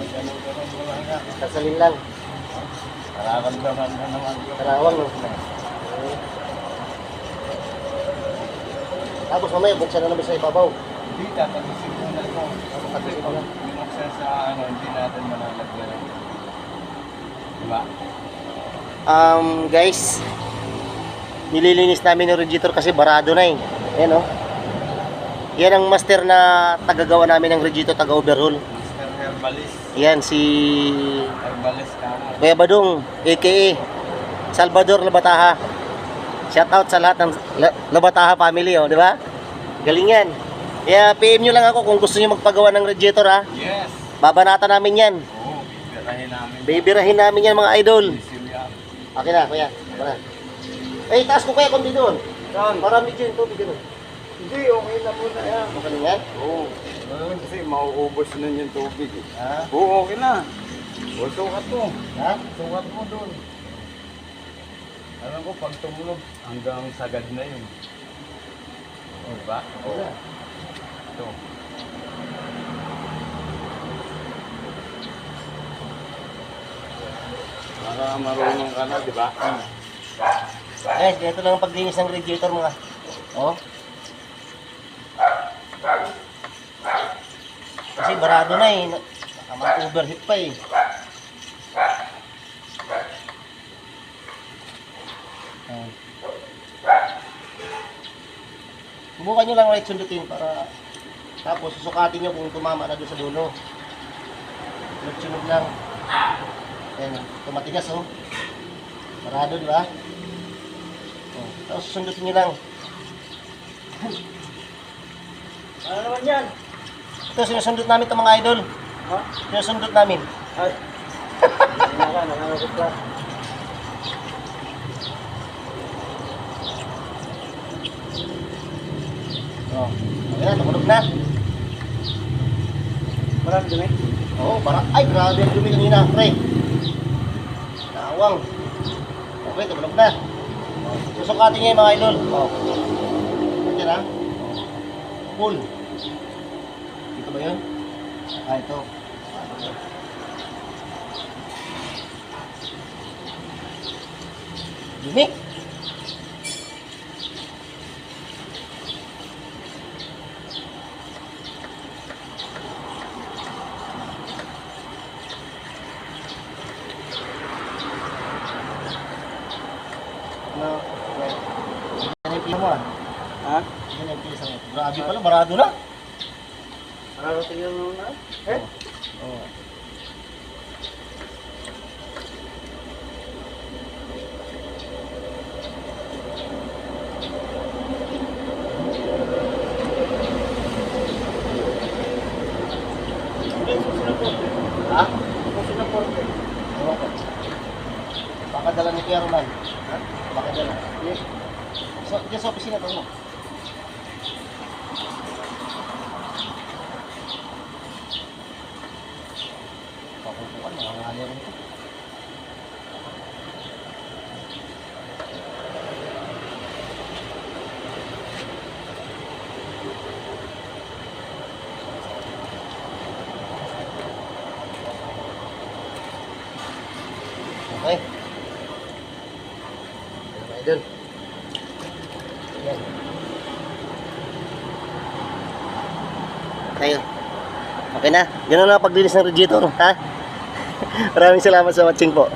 Mo lang. Sasalin lang. Nararamdaman na naman yung Karawang, no? Tapos mamaya, buksan na naman sa ibabaw. Hindi, tatapusin mo na ito. Kasi mo pag binuksan sa ano, hindi natin malalagyan. Diba? Um, guys, nililinis namin yung radiator kasi barado na eh. Ayan oh. Yan ang master na tagagawa namin ng radiator, taga-overhaul. Herbalist. Yan, si Herbalist ka mo. Kuya Badong, a.k.a. Salvador Labataha. Shout out sa lahat ng La- Labataha family, oh, di ba? Galing yan. Kaya PM nyo lang ako kung gusto nyo magpagawa ng radiator, ha. Yes! Babanata namin yan. Oo, bibirahin namin. Bibirahin namin yan, mga idol. Okay na, kuya. Tara. Eh, taas ko kaya kundi doon. Saan? Para medyo yung tubig, ano. Hindi, okay na po na yan. Okay na yan? Oo. Oh, kasi mauubos na yung tubig. eh. Ha? Oo, okay na. O, sukat mo. Ha? Sukat mo doon. Alam ko, pag tumulog, hanggang sagad na yun. O, diba? Oo. Ito. Para marunong ka na, di ba? Guys, ito lang ang paglinis ng radiator mga. Oh. Kasi barado na eh. Tama overheat pa eh. Subukan nyo lang right sundutin para tapos susukatin nyo kung tumama na doon sa dulo. Sunod-sunod lang. Ayan, tumatigas oh. Barado, di ba? Tapos sundutin nyo lang. Ano naman yan? Ito, sinusundot namin ito mga idol. Ha? Sinusundot namin. Ay. Oh, ayan, tumunog na. Marami dumi. Oo, oh, para, ay, grabe ang dumi kanina, pre. Nawang. Okay, tumunog na. Susukatin niya yung mga idol. Oh. Full. Dito ba yun? Ah, ito. Dumi. Na, yan yung pila mo ah. Ha? Yan sa Grabe pala, barado na. Nakarating yung na? Eh? Oh. Ha? Ewan ko. Baka dala ni Kuya Roman. Ha? Baka dala. Yes. So, sa opisina to mo. Okay. Mga idol. Ayan. Okay na. Ganun na paglinis ng radiator, ha? Maraming salamat sa watching po.